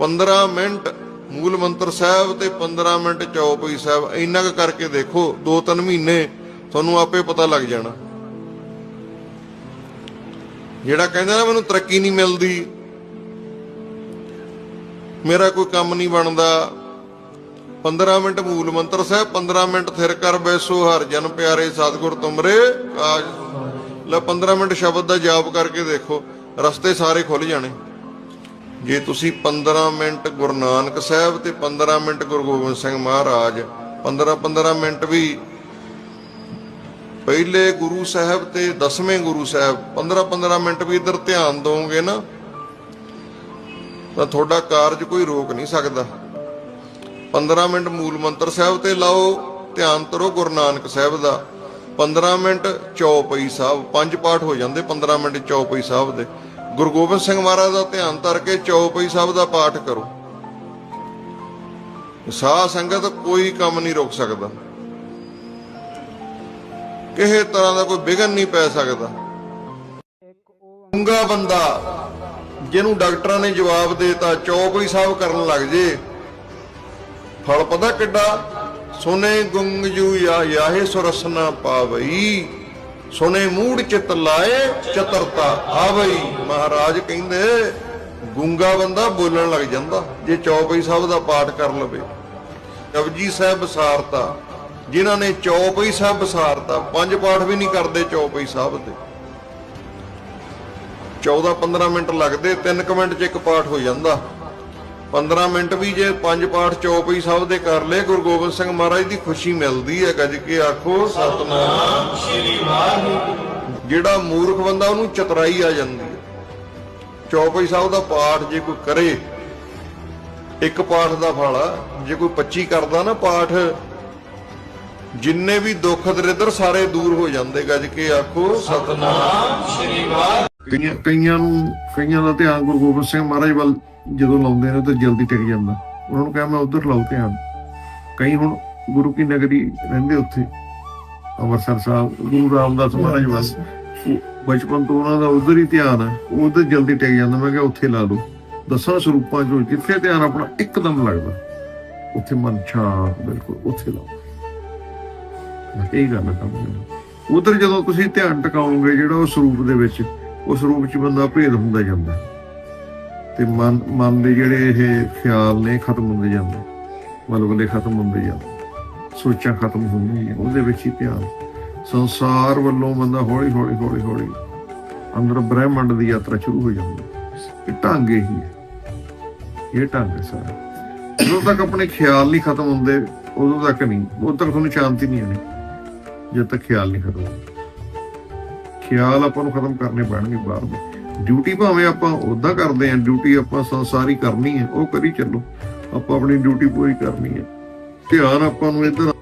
15 minute ਮੂਲ ਮੰਤਰ ਸਾਹਿਬ ਤੇ 15 ਮਿੰਟ ਚੌਪਈ ਸਾਹਿਬ, ਇੰਨਾ ਕੁ ਕਰਕੇ ਦੇਖੋ 2-3 ਮਹੀਨੇ ਤੁਹਾਨੂੰ ਆਪੇ ਪਤਾ ਲੱਗ ਜਾਣਾ। ਜਿਹੜਾ ਕਹਿੰਦਾ ਨਾ ਮੈਨੂੰ ਤਰੱਕੀ ਨਹੀਂ ਮਿਲਦੀ, ਮੇਰਾ ਕੋਈ ਕੰਮ ਨਹੀਂ ਬਣਦਾ। 15 ਮਿੰਟ ਮੂਲ ਮੰਤਰ ਸਾਹਿਬ 15 ਮਿੰਟ ਥਿਰ ਕਰ ਬੈਸੋ, ਹਰ ਜਨ ਪਿਆਰੇ ਸਤਿਗੁਰ ਤੁਮਰੇ, ਕਾਜ ਲੈ 15 ਮਿੰਟ ਸ਼ਬਦ ਦਾ ਜਾਪ ਕਰਕੇ ਦੇਖੋ, ਰਸਤੇ ਸਾਰੇ ਖੁੱਲ ਜਾਣੇ। ਜੇ ਤੁਸੀਂ 15 ਮਿੰਟ ਗੁਰੂ ਨਾਨਕ ਸਾਹਿਬ ਤੇ 15 ਮਿੰਟ ਗੁਰੂ ਗੋਬਿੰਦ ਸਿੰਘ ਮਹਾਰਾਜ 15 15 ਮਿੰਟ ਵੀ ਪਹਿਲੇ ਗੁਰੂ ਸਾਹਿਬ ਤੇ ਦਸਵੇਂ ਗੁਰੂ ਸਾਹਿਬ 15 15 ਮਿੰਟ ਵੀ ਇਧਰ ਧਿਆਨ ਦੋਗੇ ਨਾ, ਤਾਂ ਤੁਹਾਡਾ ਕਾਰਜ ਕੋਈ ਰੋਕ ਨਹੀਂ ਸਕਦਾ। 15 ਮਿੰਟ ਮੂਲ ਮੰਤਰ ਸਾਹਿਬ ਤੇ ਲਾਓ, ਧਿਆਨ ਕਰੋ ਗੁਰੂ ਨਾਨਕ ਸਾਹਿਬ ਦਾ। 15 ਮਿੰਟ ਚੌਪਈ ਸਾਹਿਬ, ਪੰਜ ਪਾਠ ਹੋ ਜਾਂਦੇ 15 ਮਿੰਟ ਚੌਪਈ ਸਾਹਿਬ ਦੇ। ਗੁਰੂ ਗੋਬਿੰਦ ਸਿੰਘ ਮਹਾਰਾਜ ਦਾ ਧਿਆਨ ਧਰ ਕੇ ਚੌਪਈ ਸਾਹਿਬ ਦਾ ਪਾਠ ਕਰੋ। ਸਾਧ ਸੰਗਤ ਕੋਈ ਕੰਮ ਨਹੀਂ ਰੋਕ ਸਕਦਾ। ਕਿਸੇ ਤਰ੍ਹਾਂ ਦਾ ਕੋਈ ਵਿਘਨ ਨਹੀਂ ਪੈ ਸਕਦਾ। ਗੁੰਗਾ ਬੰਦਾ ਜਿਹਨੂੰ ਡਾਕਟਰਾਂ ਨੇ ਜਵਾਬ ਦੇਤਾ, ਚੌਪਈ ਸਾਹਿਬ ਕਰਨ ਲੱਗ ਜੇ। ਫਲ ਪਤਾ ਕਿੱਡਾ? ਸੁਨੇ ਗੁੰਗਜੂ ਯਾ ਯਾਹੇ ਸੁਰਸਨਾ ਪਾਵਈ। ਸੁਨੇ ਮੂੜ ਚਿਤ ਲਾਏ, ਚਤਰਤਾ ਆਵਈ। ਮਹਾਰਾਜ ਕਹਿੰਦੇ, ਗੁੰਗਾ ਬੰਦਾ ਬੋਲਣ ਲੱਗ ਜਾਂਦਾ, ਜੇ ਚੌਪਈ ਸਾਹਿਬ ਦਾ ਪਾਠ ਕਰ ਲਵੇ। ਕਵਜੀ ਸਾਹਿਬ ਬਸਾਰਤਾ ਜਿਨ੍ਹਾਂ ਨੇ ਚੌਪਈ ਸਾਹਿਬ ਬਸਾਰਤਾ ਪੰਜ ਪਾਠ ਵੀ ਨਹੀਂ ਕਰਦੇ ਚੌਪਈ ਸਾਹਿਬ ਦੇ 14 15 ਮਿੰਟ ਲੱਗਦੇ 3 ਮਿੰਟ ਚ ਇੱਕ ਪਾਠ ਹੋ ਜਾਂਦਾ। 15 ਮਿੰਟ ਵੀ ਜੇ ਪੰਜ ਪਾਠ ਚੌਪਈ ਸਾਹਿਬ ਦੇ ਕਰ ਲਏ, ਗੁਰੂ ਗੋਬਿੰਦ ਸਿੰਘ ਮਹਾਰਾਜ ਦੀ ਖੁਸ਼ੀ ਮਿਲਦੀ ਹੈ, ਗੱਜ ਕੇ ਆਖੋ, ਸਤਨਾਮ ਜਿਹੜਾ ਮੂਰਖ ਬੰਦਾ ਉਹਨੂੰ ਚਤਰਾਈ ਆ ਜਾਂਦੀ ਹੈ। ਚੌਪਈ ਸਾਹਿਬ ਦਾ ਪਾਠ ਜੇ ਕੋਈ ਕਰੇ ਇੱਕ ਪਾਠ ਦਾ ਫਲ ਆ, ਜੇ ਕੋਈ 25 ਕਰਦਾ ਨਾ ਪਾਠ ਜਿੰਨੇ ਵੀ ਦੁੱਖ ਦਰਿਦਰ ਸਾਰੇ ਦੂਰ ਹੋ ਜਾਂਦੇ ਗੱਜ ਕੇ ਆਖੋ ਸਤਨਾਮ ਕਈਆਂ ਕਈਆਂ ਨੂੰ ਕਈਆਂ ਦਾ ਧਿਆਨ ਗੁਰੂ ਗੋਬਿੰਦ ਸਿੰਘ ਮਹਾਰਾਜ ਵੱਲ ਜਦੋਂ ਲਾਉਂਦੇ ਨੇ ਤਾਂ ਜਲਦੀ ਟਿਕ ਜਾਂਦਾ। ਉਹਨਾਂ ਨੂੰ ਕਿਹਾ ਮੈਂ ਉਧਰ ਲਾਉ ਧਿਆਨ। ਕਈ ਹੁਣ ਗੁਰੂ ਕੀ ਨਗਰੀ ਰਹਿੰਦੇ ਉੱਥੇ। ਅੰਮ੍ਰਿਤਸਰ ਸਾਹਿਬ ਗੁਰੂ ਰਾਮਦਾਸ ਮਹਾਰਾਜ ਵੱਲ। ਬਚਪਨ ਤੋਂ ਉਹਨਾਂ ਦਾ ਉਧਰ ਹੀ ਧਿਆਨ ਹੈ। ਉਧਰ ਜਲਦੀ ਟਿਕ ਜਾਂਦਾ। ਮੈਂ ਕਿਹਾ, ਉੱਥੇ ਲਾ ਲਓ। ਦਸਾਂ ਸਰੂਪਾਂ ਚੋਂ ਜਿੱਥੇ ਧਿਆਨ ਆਪਣਾ ਇੱਕਦਮ ਲੱਗਦਾ, ਉੱਥੇ ਮਨ ਸ਼ਾਂਤ, ਬਿਲਕੁਲ ਉੱਥੇ ਲਾਓ। ਇਹ ਗੱਲ ਕੰਮ ਉਧਰ ਜਦੋਂ ਤੁਸੀਂ ਧਿਆਨ ਟਿਕਾਓਗੇ, ਜਿਹੜਾ ਉਹ ਸਰੂਪ ਦੇ ਵਿੱਚ, ਉਸ ਰੂਪ ਚ ਬੰਦਾ ਭੇਦ ਹੁੰਦਾ ਜਾਂਦਾ। ਤੇ ਮਨ ਮਨ ਦੇ ਜਿਹੜੇ ਇਹ ਖਿਆਲ ਨੇ, ਖਤਮ ਹੁੰਦੇ ਜਾਂਦੇ। ਮਲਗਲੇ ਖਤਮ ਹੁੰਦੇ ਜਾਂਦੇ। ਸੋਚਾਂ ਖਤਮ ਹੁੰਦੀਆਂ। ਉਹਦੇ ਵਿੱਚ ਹੀ ਧਿਆਨ। ਸੰਸਾਰ ਵੱਲੋਂ ਬੰਦਾ ਹੌਲੀ ਹੌਲੀ ਹੌਲੀ ਹੌਲੀ ਅੰਦਰ ਬ੍ਰਹਿਮੰਡ ਦੀ ਯਾਤਰਾ ਸ਼ੁਰੂ ਹੋ ਜਾਂਦੀ ਇਹ ਢੰਗ ਹੀ। ਇਹ ਢੰਗ ਸਾਰਾ। ਜਦੋਂ ਤੱਕ ਆਪਣੇ ਖਿਆਲ ਨਹੀਂ ਖਤਮ ਹੁੰਦੇ, ਉਦੋਂ ਤੱਕ ਨਹੀਂ। ਉਦੋਂ ਤੱਕ ਤੁਹਾਨੂੰ ਸ਼ਾਂਤੀ ਨਹੀਂ ਆਣੀ ਜਦ ਤੱਕ ਖਿਆਲ ਨਹੀਂ ਖਤਮ ਖਿਆਲ ਆਪਾਂ ਨੂੰ ਖਤਮ ਕਰਨੇ ਪੈਣਗੇ ਬਾਹਰ ਦੇ ਡਿਊਟੀ ਭਾਵੇਂ ਆਪਾਂ ਉਦਾਂ ਕਰਦੇ ਆਂ ਡਿਊਟੀ ਆਪਾਂ ਸੰਸਾਰੀ ਕਰਨੀ ਹੈ, ਉਹ ਕਰੀ ਚੱਲੋ। ਆਪਾਂ ਆਪਣੀ ਡਿਊਟੀ ਪੂਰੀ ਕਰਨੀ ਹੈ। ਧਿਆਨ ਆਪਾਂ ਨੂੰ ਇੱਧਰ